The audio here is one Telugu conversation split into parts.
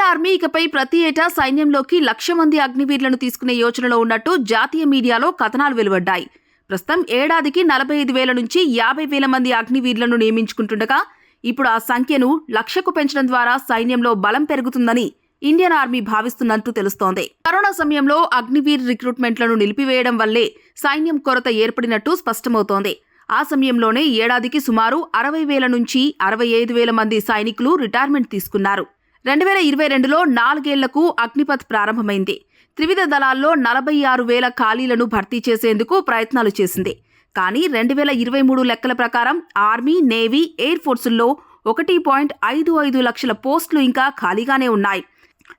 ఆర్మీ ఇకపై ప్రతి ఏటా సైన్యంలోకి లక్ష మంది అగ్నివీరులను తీసుకునే యోచనలో ఉన్నట్టు జాతీయ మీడియాలో కథనాలు వెలువడ్డాయి. ప్రస్తుతం ఏడాదికి నలభై ఐదు వేల నుంచి యాభై వేల మంది అగ్నివీరులను నియమించుకుంటుండగా ఇప్పుడు ఆ సంఖ్యను లక్షకు పెంచడం ద్వారా సైన్యంలో బలం పెరుగుతుందని ఇండియన్ ఆర్మీ భావిస్తున్నట్టు తెలుస్తోంది. కరోనా సమయంలో అగ్నివీర్ రిక్రూట్మెంట్లను నిలిపివేయడం వల్లే సైన్యం కొరత ఏర్పడినట్టు స్పష్టమవుతోంది. ఆ సమయంలోనే ఏడాదికి సుమారు అరవై వేల నుంచి అరవై ఐదు వేల మంది సైనికులు రిటైర్మెంట్ తీసుకున్నారు. రెండు వేల ఇరవై రెండులో నాలుగేళ్ళకు అగ్నిపథ్ ప్రారంభమైంది. త్రివిధ దళాల్లో నలభై ఆరు వేల ఖాళీలను భర్తీ చేసేందుకు ప్రయత్నాలు చేసింది. కానీ రెండు వేల ఇరవై మూడు లెక్కల ప్రకారం ఆర్మీ నేవీ ఎయిర్ ఫోర్సుల్లో ఒకటి పాయింట్ ఐదు ఐదు లక్షల పోస్టులు ఇంకా ఖాళీగానే ఉన్నాయి.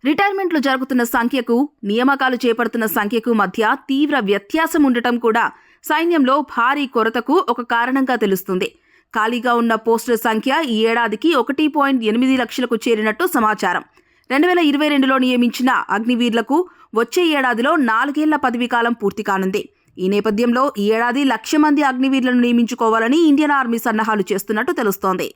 రిటైర్మెంట్లు జరుగుతున్న సంఖ్యకు నియామకాలు చేపడుతున్న సంఖ్యకు మధ్య తీవ్ర వ్యత్యాసం ఉండటం కూడా సైన్యంలో భారీ కొరతకు ఒక కారణంగా తెలుస్తుంది. ఖాళీగా ఉన్న పోస్టుల సంఖ్య ఈ ఏడాదికి ఒకటి పాయింట్ ఎనిమిది లక్షలకు చేరినట్టు సమాచారం. రెండు వేల ఇరవై రెండులో నియమించిన అగ్నివీర్లకు వచ్చే ఏడాదిలో నాలుగేళ్ళ పదవీ కాలం పూర్తి కానుంది. ఈ నేపథ్యంలో ఈ ఏడాది లక్ష మంది అగ్నివీర్లను నియమించుకోవాలని ఇండియన్ ఆర్మీ సన్నాహాలు చేస్తున్నట్టు తెలుస్తోంది.